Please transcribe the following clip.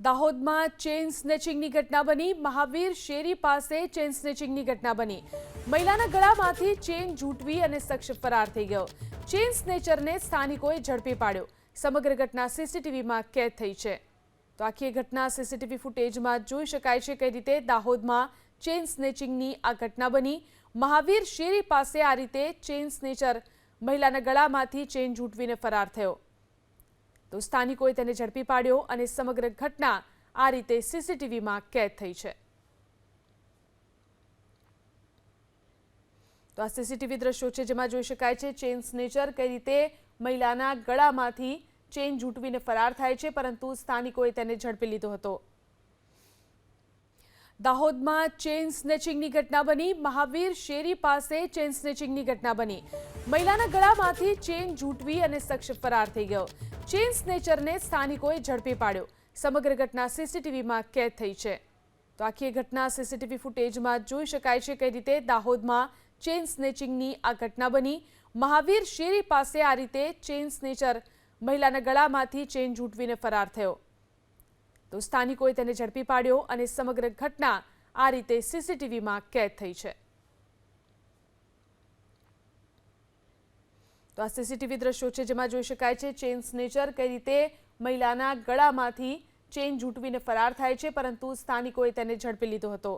દાહોદમાં ચેઇન સ્નેચિંગની ઘટના બની. મહાવીર શેરી પાસે ચેઇન સ્નેચિંગની ઘટના બની. મહિલાના ગળામાંથી ચેઇન ઝૂંટવી અને શખ્સ ફરાર થઈ ગયો. ચેઇન સ્નેચરને સ્થાનિકોએ ઝડપી પાડ્યો. સમગ્ર ઘટના સીસીટીવીમાં કેદ થઈ છે. તો આખી ઘટના સીસીટીવી ફૂટેજમાં જોઈ શકાય છે કઈ રીતે દાહોદમાં ચેઇન સ્નેચિંગની આ ઘટના બની. મહાવીર શેરી પાસે આ રીતે ચેઇન સ્નેચર મહિલાના ગળામાંથી ચેઇન ઝૂંટવીને ફરાર થયો. તો સ્થાનિકોએ તેને ઝડપી પાડ્યો અને સમગ્ર ઘટના આ રીતે સીસીટીવીમાં કેદ થઈ છે. તો આ સીસીટીવી દ્રશ્યો છે જેમાં જોઈ શકાય છે ચેન સ્નેચર કઈ રીતે મહિલાના ગળામાંથી ચેન ઝૂંટવીને ફરાર થાય છે, પરંતુ સ્થાનિકોએ તેને ઝડપી લીધો હતો. દાહોદમાં ચેઇન સ્નેચિંગની ઘટના બની. મહાવીર શેરી પાસે ચેઇન સ્નેચિંગની ઘટના બની. મહિલાના ગળામાંથી ચેઇન ઝૂંટવી અને શખ્સ ફરાર થઈ ગયો. ચેઇન સ્નેચરને સ્થાનિકોએ ઝડપી પાડ્યો. સમગ્ર ઘટના સીસીટીવીમાં કેદ થઈ છે. તો આખી ઘટના સીસીટીવી ફૂટેજમાં જોઈ શકાય છે કઈ રીતે દાહોદમાં ચેઇન સ્નેચિંગની આ ઘટના બની. મહાવીર શેરી પાસે આ રીતે ચેઇન સ્નેચર મહિલાના ગળામાંથી ચેઇન ઝૂંટવીને ફરાર થયો. તો સ્થાનિકોએ તેને ઝડપી પાડ્યો અને સમગ્ર ઘટના આ રીતે સીસીટીવીમાં કેદ થઈ છે. તો આ સીસીટીવી દ્રશ્યો છે જેમાં જોઈ શકાય છે ચેન સ્નેચર કઈ રીતે મહિલાના ગળામાંથી ચેન ઝૂંટવીને ફરાર થાય છે, પરંતુ સ્થાનિકોએ તેને ઝડપી લીધો હતો.